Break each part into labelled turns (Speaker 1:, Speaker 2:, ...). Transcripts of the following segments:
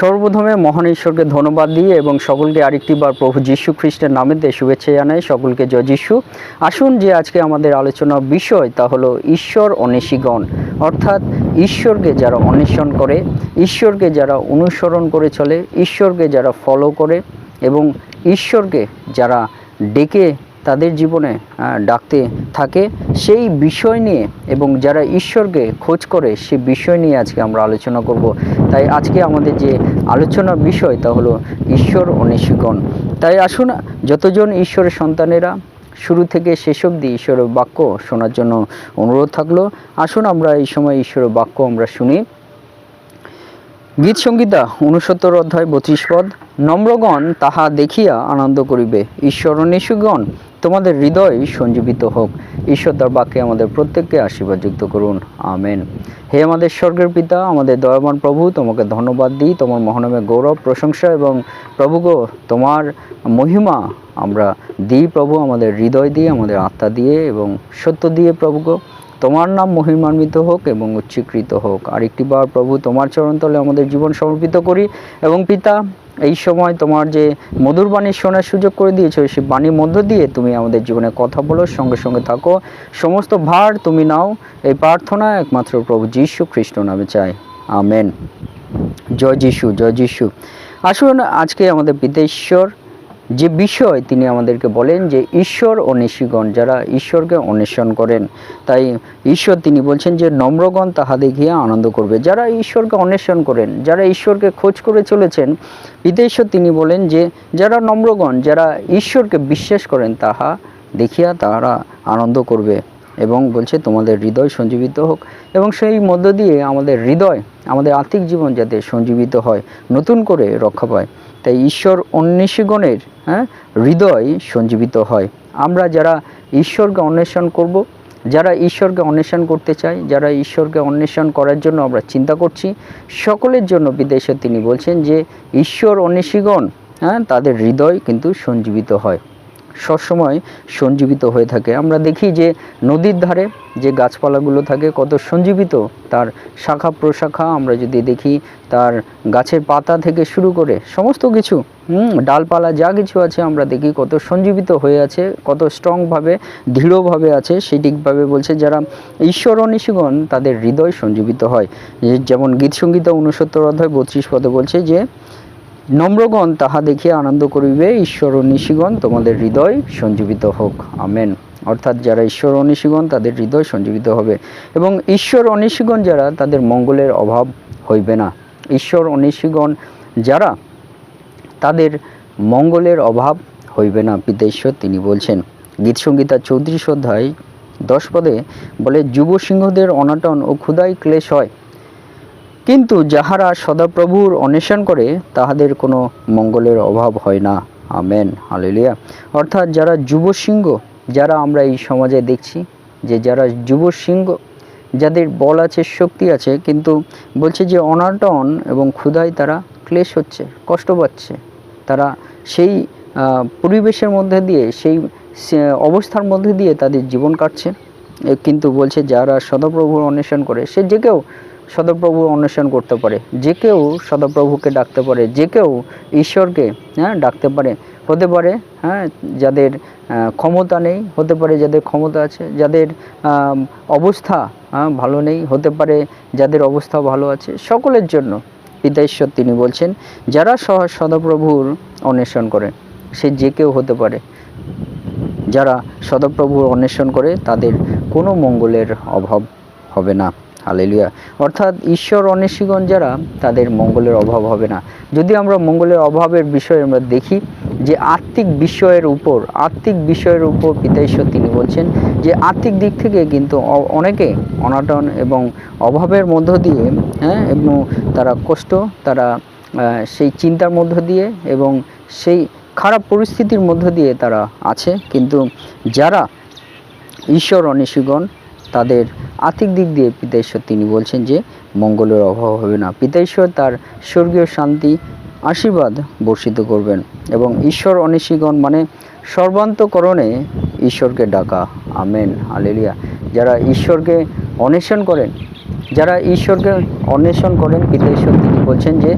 Speaker 1: সর্বপ্রথমে মহান ঈশ্বরকে ধন্যবাদ দিয়ে এবং সকলকে আরেকটি বার প্রভু যীশু খ্রিস্টের নামে দিয়ে শুভেচ্ছা জানাই। সকলকে জয় যীশু। আসুন যে আজকে আমাদের আলোচনার বিষয় তা হলো ঈশ্বর অন্বেষীগণ। অর্থাৎ ঈশ্বরকে যারা অন্বেষণ করে, ঈশ্বরকে যারা অনুসরণ করে চলে, ঈশ্বরকে যারা ফলো করে এবং ঈশ্বরকে যারা ডেকে তাদের জীবনে ডাকতে থাকে। সেই বিষয় নিয়ে এবং যারা ঈশ্বরকে খোঁজ করে, সে বিষয় নিয়ে আজকে আমরা আলোচনা করব। তাই আজকে আমাদের যে আলোচনার বিষয় তা হলো ঈশ্বর অন্বেষীগণ তাই আসুন, যতজন ঈশ্বরের সন্তানেরা, শুরু থেকে শেষ অবধি ঈশ্বরের বাক্য শোনার জন্য অনুরোধ থাকল। আসুন, আমরা এই সময় ঈশ্বরের বাক্য আমরা শুনি। গীত সংগীতা উনসত্তর অধ্যায় বত্রিশ পদ, নম্রগণ তাহা দেখিয়া আনন্দ করিবে। ঈশ্বর নিশুগণ, তোমাদের হৃদয় সঞ্জীবিত হোক। ঈশ্বর তার বাক্যে আমাদের প্রত্যেককে আশীর্বাদ যুক্ত করুন। আমেন। হে আমাদের স্বর্গের পিতা, আমাদের দয়াবান প্রভু, তোমাকে ধন্যবাদ দিই। তোমার মহানামে গৌরব, প্রশংসা এবং প্রভু গো, তোমার মহিমা আমরা দিই প্রভু। আমাদের হৃদয় দিয়ে, আমাদের আত্মা দিয়ে এবং সত্য দিয়ে প্রভু গো। তোমার নাম মহিমান্বিত হোক এবং উচ্চীকৃত হোক। আরেকটি বার প্রভু, তোমার চরণতলে আমাদের জীবন সমর্পিত করি এবং পিতা, এই সময় তোমার যে মধুর বাণী শোনার সুযোগ করে দিয়েছ, সেই বাণীর মধ্য দিয়ে তুমি আমাদের জীবনে কথা বলো, সঙ্গে সঙ্গে থাকো। সমস্ত ভার তুমি নাও, এই প্রার্থনা একমাত্র প্রভু যীশু খ্রিস্ট নামে চাই। আমেন। জয় যিশু জয় যিশু। আসুন আজকে আমাদের পিতা ঈশ্বর যে বিষয় তিনি আমাদেরকে বলেন যে ঈশ্বর অন্বেষীগণ যারা ঈশ্বরকে অন্বেষণ করেন, তাই ঈশ্বর তিনি বলছেন যে নম্রগণ তাহা দেখিয়া আনন্দ করবে। যারা ঈশ্বরকে অন্বেষণ করেন, যারা ঈশ্বরকে খোঁজ করে চলেছেন বিদেশ্বর তিনি বলেন যে যারা নম্রগণ, যারা ঈশ্বরকে বিশ্বাস করেন, তাহা দেখিয়া তাহারা আনন্দ করবে। এবং বলছে, তোমাদের হৃদয় সঞ্জীবিত হোক। এবং সেই মধ্য দিয়ে আমাদের হৃদয়, আমাদের আর্থিক জীবন যাতে সঞ্জীবিত হয়, নতুন করে রক্ষা পায়। তাই ঈশ্বর অন্বেষীগণের হ্যাঁ হৃদয় সঞ্জীবিত হয়। আমরা যারা ঈশ্বরকে অন্বেষণ করব, যারা ঈশ্বরকে অন্বেষণ করতে চাই যারা ঈশ্বরকে অন্বেষণ করার জন্য আমরা চিন্তা করছি, সকলের জন্য বিদেশে তিনি বলছেন যে, ঈশ্বর অন্বেষীগণ হ্যাঁ তাদের হৃদয় কিন্তু সঞ্জীবিত হয়। সবসময় সঞ্জীবিত হয়ে থাকে। আমরা দেখি যে নদীর ধারে যে গাছপালাগুলো থাকে, কত সঞ্জীবিত তার শাখা প্রশাখা। আমরা যদি দেখি তার গাছের পাতা থেকে শুরু করে সমস্ত কিছু ডালপালা যা কিছু আছে, আমরা দেখি কত সঞ্জীবিত হয়ে আছে, কত স্ট্রংভাবে দৃঢ়ভাবে আছে। সেটিকভাবে বলছে যারা ঈশ্বর অনিশীগণ তাদের হৃদয় সঞ্জীবিত হয়। যেমন গীতসঙ্গীতা উনসত্তর অধ্যায় বত্রিশ পদে বলছে যে নম্রগণ তাহা দেখিয়া আনন্দ করিবে, ঈশ্বর ও নিশিগণ তোমাদের হৃদয় সঞ্জীবিত হোক। আমেন। অর্থাৎ যারা ঈশ্বর অনিশিগণ তাদের হৃদয় সঞ্জীবিত হবে এবং ঈশ্বর অনিশিগণ যারা, তাদের মঙ্গলের অভাব হইবে না। ঈশ্বর অনিশিগণ যারা, তাদের মঙ্গলের অভাব হইবে না, পিতেশ্বর তিনি বলছেন। গীত সঙ্গীতা চৌত্রিশ অধ্যায় দশ পদে বলে যুব সিংহদের অনাটন ও ক্ষুদাই ক্লেশ হয়। কিন্তু যাহারা সদাপ্রভুর অন্বেষণ করে, তাহাদের কোনো মঙ্গলের অভাব হয় না। আমেন। হালেলিয়া। অর্থাৎ যারা যুব সিংহ যারা আমরা এই সমাজে দেখছি, যে যারা যুব সিংহ যাদের বল আছে, শক্তি আছে, কিন্তু বলছে যে অনাটন এবং ক্ষুধায় তারা ক্লেশ হচ্ছে, কষ্ট পাচ্ছে। তারা সেই পরিবেশের মধ্যে দিয়ে, সেই অবস্থার মধ্যে দিয়ে তাদের জীবন কাটছে। কিন্তু বলছে যারা সদাপ্রভুর অন্বেষণ করে, সে যে কেউ সদাপ্রভুর অন্বেষণ করতে পারে। যে কেউ সদাপ্রভুকে ডাকতে পারে, যে কেউ ঈশ্বরকে হ্যাঁ ডাকতে পারে। হতে পারে হ্যাঁ যাদের ক্ষমতা নেই, হতে পারে যাদের ক্ষমতা আছে, যাদের অবস্থা ভালো নেই, হতে পারে যাদের অবস্থা ভালো আছে, সকলের জন্য পিতা ঈশ্বর তিনি বলছেন, যারা সদাপ্রভুর অন্বেষণ করে, সে যে কেউ হতে পারে। যারা সদাপ্রভুর অন্বেষণ করে, তাদের কোনো মঙ্গলের অভাব হবে না। হালেলুয়া। অর্থাৎ ঈশ্বর অন্বেষীগণ যারা, তাদের মঙ্গলের অভাব হবে না। যদি আমরা মঙ্গলের অভাবের বিষয়ে আমরা দেখি, যে আর্থিক বিষয়ের উপর আর্থিক বিষয়ের উপর পিতা ঈশ্বর তিনি বলছেন, যে আর্থিক দিক থেকে কিন্তু অনেকে অনাটন এবং অভাবের মধ্য দিয়ে হ্যাঁ এবং তারা কষ্ট, তারা সেই চিন্তার মধ্য দিয়ে এবং সেই খারাপ পরিস্থিতির মধ্য দিয়ে তারা আছে। কিন্তু যারা ঈশ্বর অনিশীগণ, তাদের আর্থিক দিক দিয়ে পিতা ঈশ্বর, তিনি বলছেন যে মঙ্গলের অভাব হবে না। পিতা ঈশ্বর তার স্বর্গীয় শান্তি আশীর্বাদ বর্ষিত করবেন এবং ঈশ্বর অনিশীগণ মানে সর্বান্তকরণে ঈশ্বরকে ডাকা। আমেন আলেলিয়া যারা ঈশ্বরকে অন্বেষণ করেন, যারা ঈশ্বরকে অন্বেষণ করেন পিতা ঈশ্বর তিনি বলছেন যে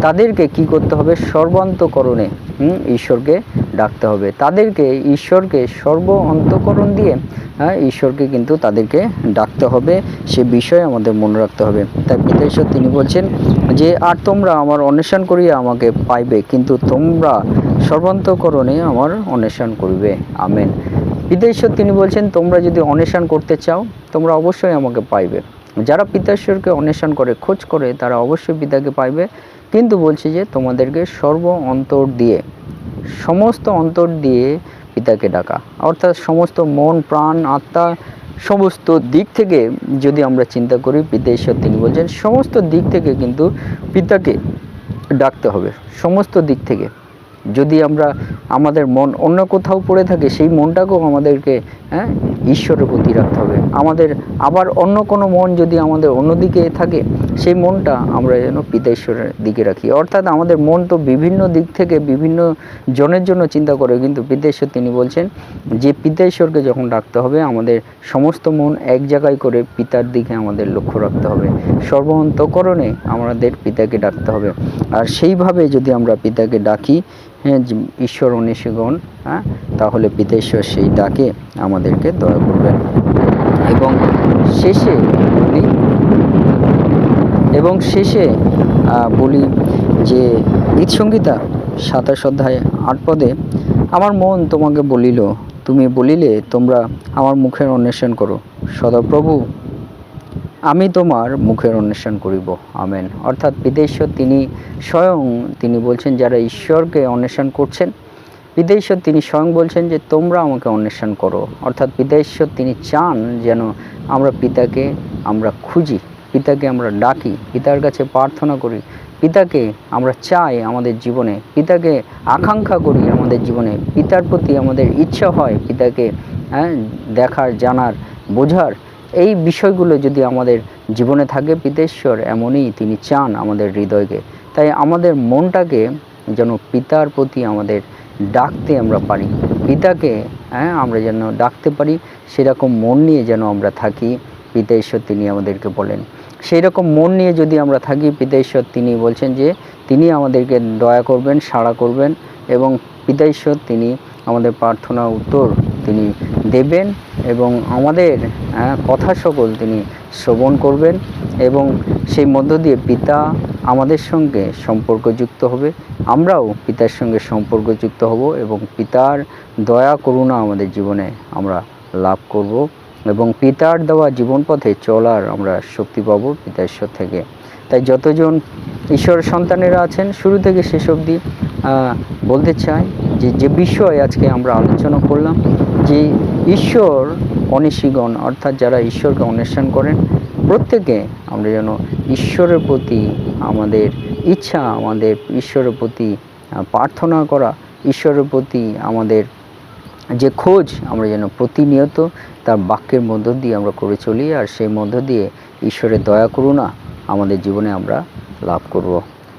Speaker 1: তাদেরকে কি করতে হবে? সর্বান্তকরণে ঈশ্বরকে ডাকতে হবে। তাদেরকে, ঈশ্বরকে সর্ব অন্তকরণ দিয়ে হ্যাঁ ঈশ্বরকে কিন্তু তাদেরকে ডাকতে হবে, সে বিষয়ে আমাদের মনে রাখতে হবে। তাই পিতা ঈশ্বর তিনি বলছেন যে, আর তোমরা আমার অন্বেষণ করিয়া আমাকে পাইবে, কিন্তু তোমরা সর্বান্তকরণে আমার অন্বেষণ করিবে। আমেন। পিতা ঈশ্বর তিনি বলছেন, তোমরা যদি অন্বেষণ করতে চাও, তোমরা অবশ্যই আমাকে পাইবে। যারা পিতা ঈশ্বরকে অন্বেষণ করে, খোঁজ করে, তারা অবশ্যই পিতাকে পাইবে। কিন্তু বলছে যে, তোমাদেরকে সর্ব অন্তর দিয়ে, সমস্ত অন্তর দিয়ে পিতাকে ডাকা। অর্থাৎ সমস্ত মন, প্রাণ, আত্মা সমস্ত দিক থেকে যদি আমরা চিন্তা করি, পিতা ঈশ্বর তিনি বলছেন, সমস্ত দিক থেকে কিন্তু পিতাকে ডাকতে হবে। সমস্ত দিক থেকে। যদি আমরা আমাদের মন অন্য কোথাও পড়ে থাকে, সেই মনটাকেও আমাদেরকে হ্যাঁ ঈশ্বরের প্রতি রাখতে হবে। আমাদের আবার অন্য কোনো মন যদি আমাদের অন্যদিকে থাকে, সেই মনটা আমরা যেন পিতা ঈশ্বরের দিকে রাখি। অর্থাৎ আমাদের মন তো বিভিন্ন দিক থেকে বিভিন্ন জনের জন্য চিন্তা করে, কিন্তু পিতা ঈশ্বর তিনি বলছেন যে পিতা ঈশ্বরকে যখন ডাকতে হবে, আমাদের সমস্ত মন এক জায়গায় করে পিতার দিকে আমাদের লক্ষ্য রাখতে হবে। সর্বন্তকরণে আমাদের পিতাকে ডাকতে হবে। আর সেইভাবে যদি আমরা পিতাকে ডাকি হ্যাঁ ঈশ্বর অনিশগণ হ্যাঁ তাহলে পিতা ঈশ্বর সেই ডাকে আমাদেরকে দয়া করবেন। এবং শেষে বলি এবং শেষে বলি যে গীতসংগীতা সাতাশ অধ্যায় আট পদে, আমার মন তোমাকে বলিল, তুমি বলিলে তোমরা আমার মুখের অন্বেষণ করো। সদাপ্রভু আমি তোমার মুখের অন্বেষণ করিব, আমেন। অর্থাৎ পিতেশ্বর তিনি স্বয়ং তিনি বলছেন, যারা ঈশ্বরকে অন্বেষণ করছেন পিতেশ্বর তিনি স্বয়ং বলছেন যে, তোমরা আমাকে অন্বেষণ করো। অর্থাৎ পিতেশ্বর তিনি চান যেন আমরা পিতাকে আমরা খুঁজি, পিতাকে আমরা ডাকি, পিতার কাছে প্রার্থনা করি, পিতাকে আমরা চাই আমাদের জীবনে, পিতাকে আকাঙ্ক্ষা করি আমাদের জীবনে, পিতার প্রতি আমাদের ইচ্ছা হয় পিতাকে হ্যাঁ দেখার, জানার, বোঝার। এই বিষয়গুলো যদি আমাদের জীবনে থাকে পিতেশ্বর এমনই তিনি চান আমাদের হৃদয়কে। তাই আমাদের মনটাকে যেন পিতার প্রতি আমাদের ডাকতে আমরা পারি। পিতাকে হ্যাঁ আমরা যেন ডাকতে পারি, সেরকম মন নিয়ে যেন আমরা থাকি পিতা ঈশ্বর তিনি আমাদেরকে বলেন। সেই রকম মন নিয়ে যদি আমরা থাকি পিতা ঈশ্বর তিনি বলছেন যে, তিনি আমাদেরকে দয়া করবেন, সাড়া করবেন এবং পিতা ঈশ্বর তিনি আমাদের প্রার্থনা, উত্তর তিনি দেবেন এবং আমাদের কথা সকল তিনি শ্রবণ করবেন এবং সেই মধ্য দিয়ে পিতা আমাদের সঙ্গে সম্পর্কযুক্ত হবে। আমরাও পিতার সঙ্গে সম্পর্কযুক্ত হব এবং পিতার দয়া, করুণা আমাদের জীবনে আমরা লাভ করব এবং পিতার দেওয়া জীবন পথে চলার আমরা শক্তি পাবো পিতা ঈশ্বর থেকে। তাই যতজন ঈশ্বর সন্তানেরা আছেন, শুরু থেকে শেষ অবধি বলতে চাই যে যে বিষয় আজকে আমরা আলোচনা করলাম, যে ঈশ্বর অনিশীগণ, অর্থাৎ যারা ঈশ্বরকে অন্বেষণ করেন, প্রত্যেকে আমরা যেন ঈশ্বরের প্রতি আমাদের ইচ্ছা, আমাদের ঈশ্বরের প্রতি প্রার্থনা করা, ঈশ্বরের প্রতি আমাদের যে খোঁজ আমরা যেন প্রতিনিয়ত তার বাক্যের মধ্য দিয়ে আমরা করে চলি, আর সেই মধ্য দিয়ে ঈশ্বরের দয়া করুণা আমাদের জীবনে আমরা লাভ করব।